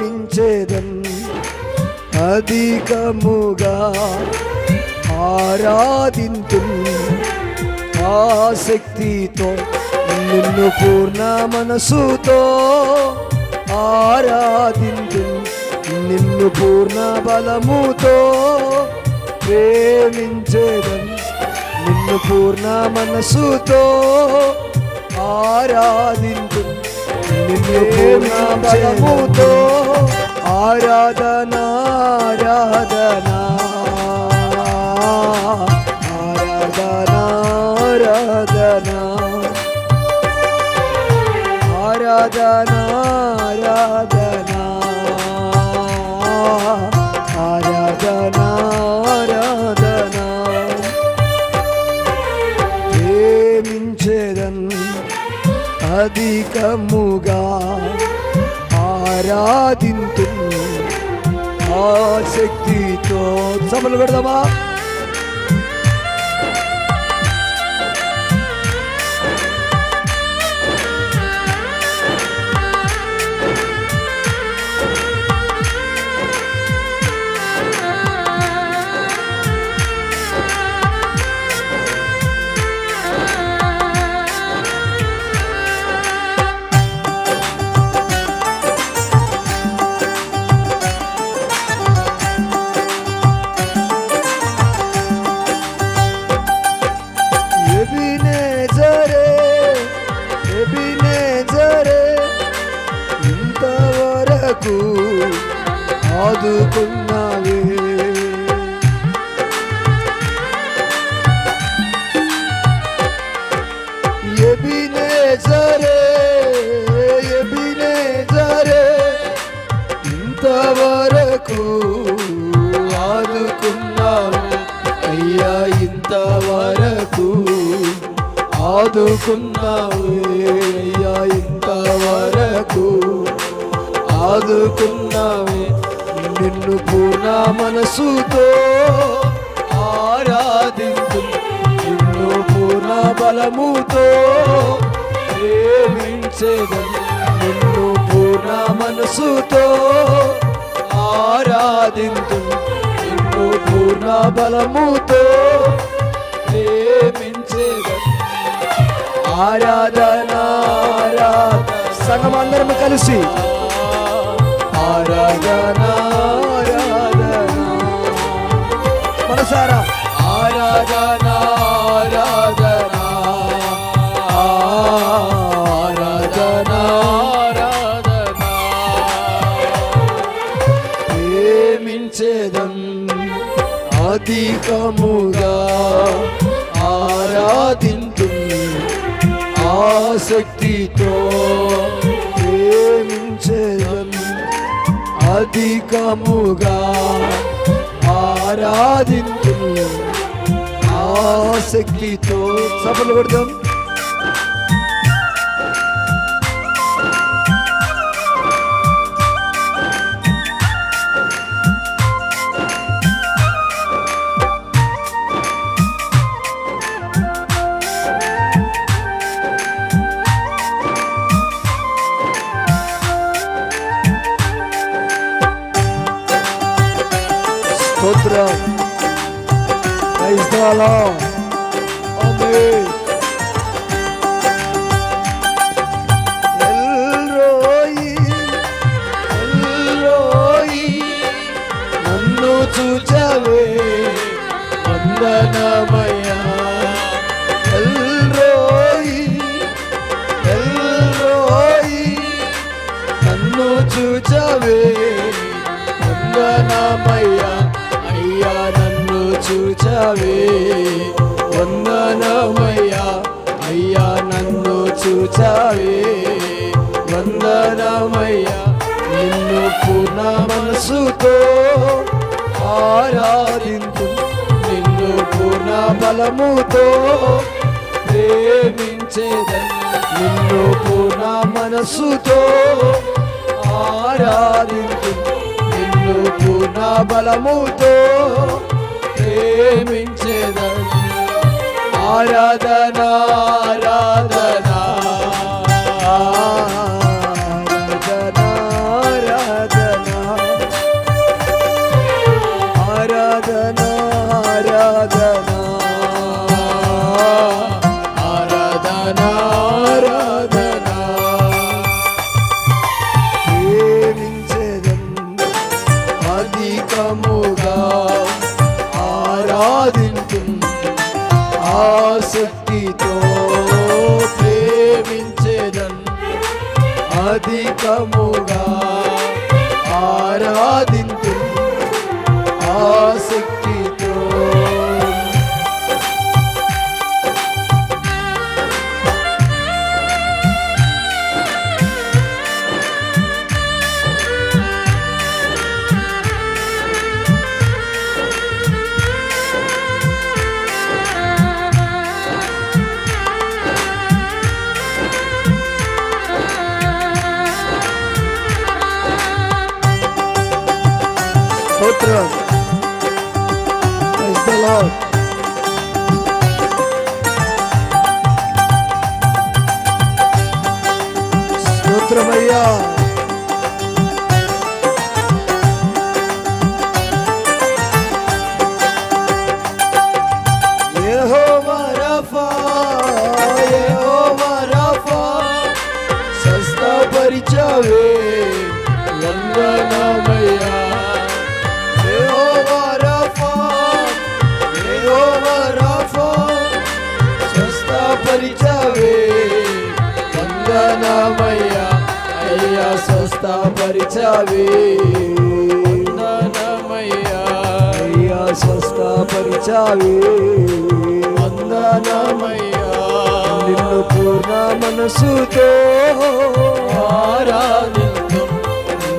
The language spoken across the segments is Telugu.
ప్రేమించేదన్ అధికముగా ఆరాధింతు. ఆసక్తితో నిన్ను పూర్ణ మనసుతో ఆరాధింతు. నిన్ను పూర్ణ బలముతో ప్రేమించేదన్ నిన్ను పూర్ణ మనసుతో ఆరాధి బలముతో ఆరాధన ఆరాధన ఆరాధన ఆరాధన ఆరాధన ఆరాధన అధికముగా ఆరాధింతు ఆసక్తితో సభలు పెడదామా? ఆదుకున్నావు అయ్యా ఇంతవరకు. ఆదుకున్నావే నిన్ను పూర్ణ మనసుతో ఆరాధించు. నిన్ను పూర్ణ బలముతో ప్రేమించేదని నిన్ను పూర్ణ మనసుతో ఆరాధించు. నిన్ను పూర్ణ బలముతో ప్రేమి ఆరాధన సంగం అందరం కలిసి. ఆరాధన మనసారా? ఆరాధన ఆరాధన. నీతో ప్రేమించేదను అధికముగా ఆరాధించు ఆసక్తితో సఫలు కొడదాం స్తోత్రం నన్ను చూచవే వందనమయ చూచవే వందనమయ్యా అయ్యా నన్ను చూచావే. వందనమయ్యా నిన్ను పూర్ణ మనసుతో ఆరాధింతు నిన్ను పూర్ణ బలముతో ప్రేమించేదని. నిన్ను పూర్ణ మనసుతో ఆరాధింతు నిన్ను పూర్ణ బలముతో ప్రేమించేదని. ఆరాధన ఆరాధన. ఆరాధన అధికముగా స్తోత్రం Praise the Lord. స్తోత్రమయ్యా స్వస్థపరిచావే వందనమయ్యా. స్వస్థపరిచావే. వందనమయ్యా. నిన్ను పూర్ణ మనసుతో ఆరాధించు.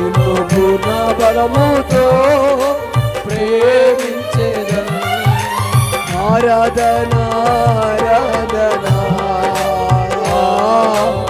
నిన్ను పూర్ణ బలముతో ప్రేమించేదను. ఆరాధన ఆరాధన. ఆరాధన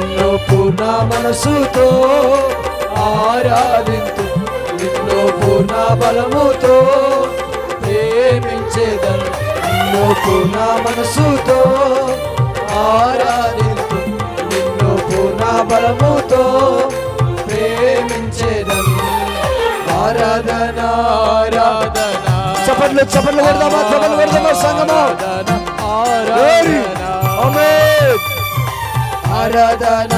పూర్ణ మనసుతో ఆరాధించు. నిన్ను పూర్ణ బలముతో ప్రేమించేదను. నిన్ను పూర్ణ మనసుతో ఆరాధించు. నిన్ను పూర్ణ బలముతో ప్రేమించేదను. ఆరాధన ఆరాధన. చప్పట్లు చప్పట్లు కొడదామా చప్పట్లు కొడదామా సంగమా. ఆరాధన. ఆరాధన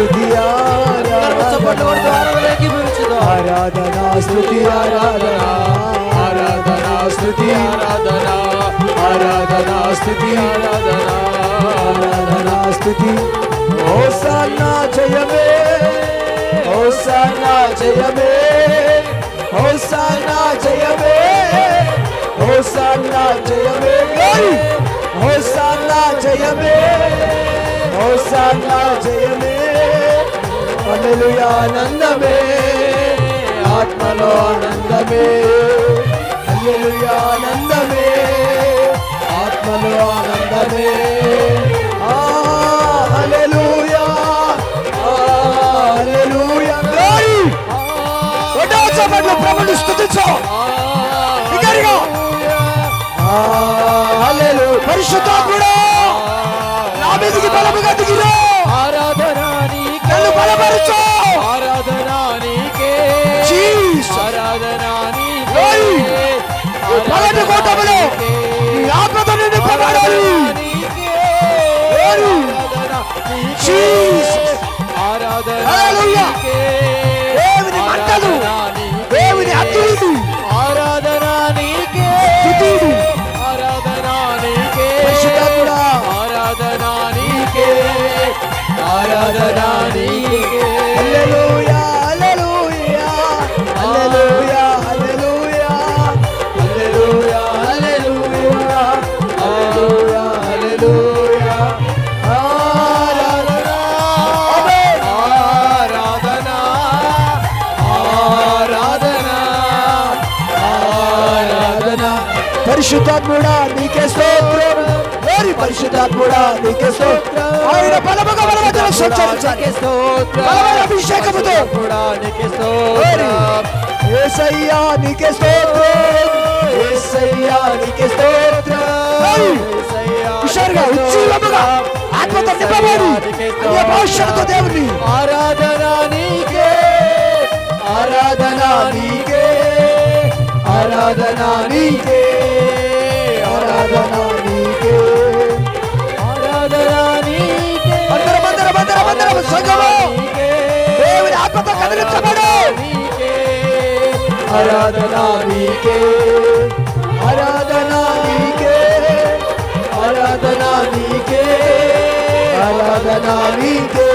स्तुति आराधना स्तुति आराधना आराधना स्तुति आराधना आराधना स्तुति आराधना। आराधना स्तुति ओ साना जय मे ओ साना जय मे ओ साना जय मे ओ साना जय मे ओ साना जय मे ओ साना जय मे మనులు ఆనందమే ఆత్మలో ఆనందమే అయ్యలు ఆనందమే ఆత్మలో ఆనందమే. ప్రభుని స్థుతించో. పరిశుద్ధాత్ముడు నా మీదకి బలముగా దిగిరా. మొదటి కూటమిలో ఆత్మతో నిన్ను పొగడాలి దేవుని మంటలు దేవుని అద్భుతుడు ఆరాధనా నీకే. ఆరాధనా నీకే. పరిశుద్ధాత్ముడా నీకే స్తోత్రం. ఓరి పరిశుద్ధాత్ముడా నీకే స్తోత్రం. ఆయన బలముగా బలవతల సంచరించాలి బలమైన అభిషేకముతో. కూడా నీకే స్తోత్రం. యేసయ్యా నీకే స్తోత్రం. యేసయ్యా నీకే స్తోత్రం. హుషారుగా ఉజ్జీవముగా ఆత్మతో నింపబడి అన్య భాషలతో దేవుని ఆరాధన నీకే. ఆరాధన నీకే. ఆరాధన నీకే. आराधना दी के आराधना दी के आराधना दी के आराधना दी के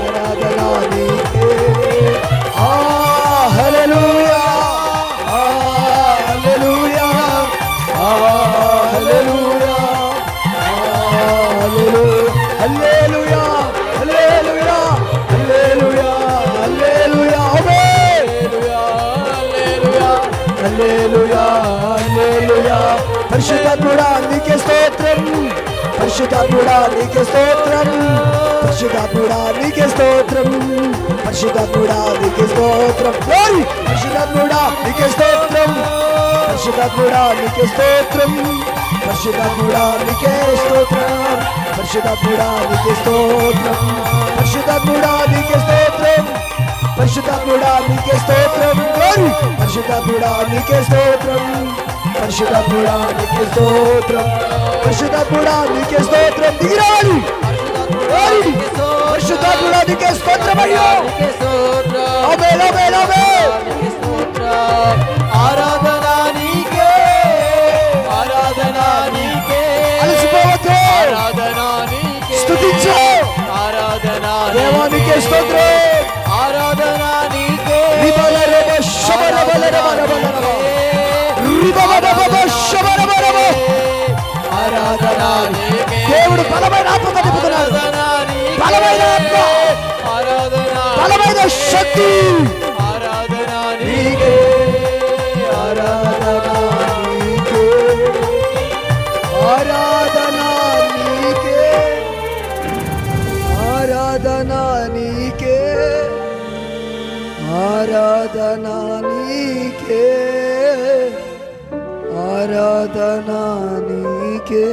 आराधना दी के आ हालेलुया आ हालेलुया आ हालेलुया పరిశుద్ధాత్ముడా నీకే స్తోత్రం పరిశుద్ధాత్ముడా నీకే స్తోత్రం పరిశుద్ధాత్ముడా నీకే స్తోత్రం గ్లోరీ పరిశుద్ధాత్ముడా నీకే స్తోత్రం పరిశుద్ధాత్ముడా నీకే స్తోత్రం పరిశుద్ధాత్ముడా నీకే స్తోత్రం పరిశుద్ధాత్ముడా నీకే స్తోత్రం పరిశుద్ధాత్ముడా నీకే స్తోత్రం పరిశుద్ధాత్ముడా నీకే స్తోత్రం గ్లోరీ పరిశుద్ధాత్ముడా నీకే స్తోత్రం పరిశుద్ధ పురానికి స్తోత్రం. పరిశుద్ధ పురానికి స్తోత్రం. దిగిరాడు. పరిశుద్ధ పురానికి స్తోత్రం అయ్యో. అదే స్తోత్రం. దేవుడు బలమైన ఆత్మతో నింపుతున్నాడు బలమైన ఆత్మ. ఆరాధన బలమైన శక్తి. ఆరాధన నీకే ఆరాధన నీకే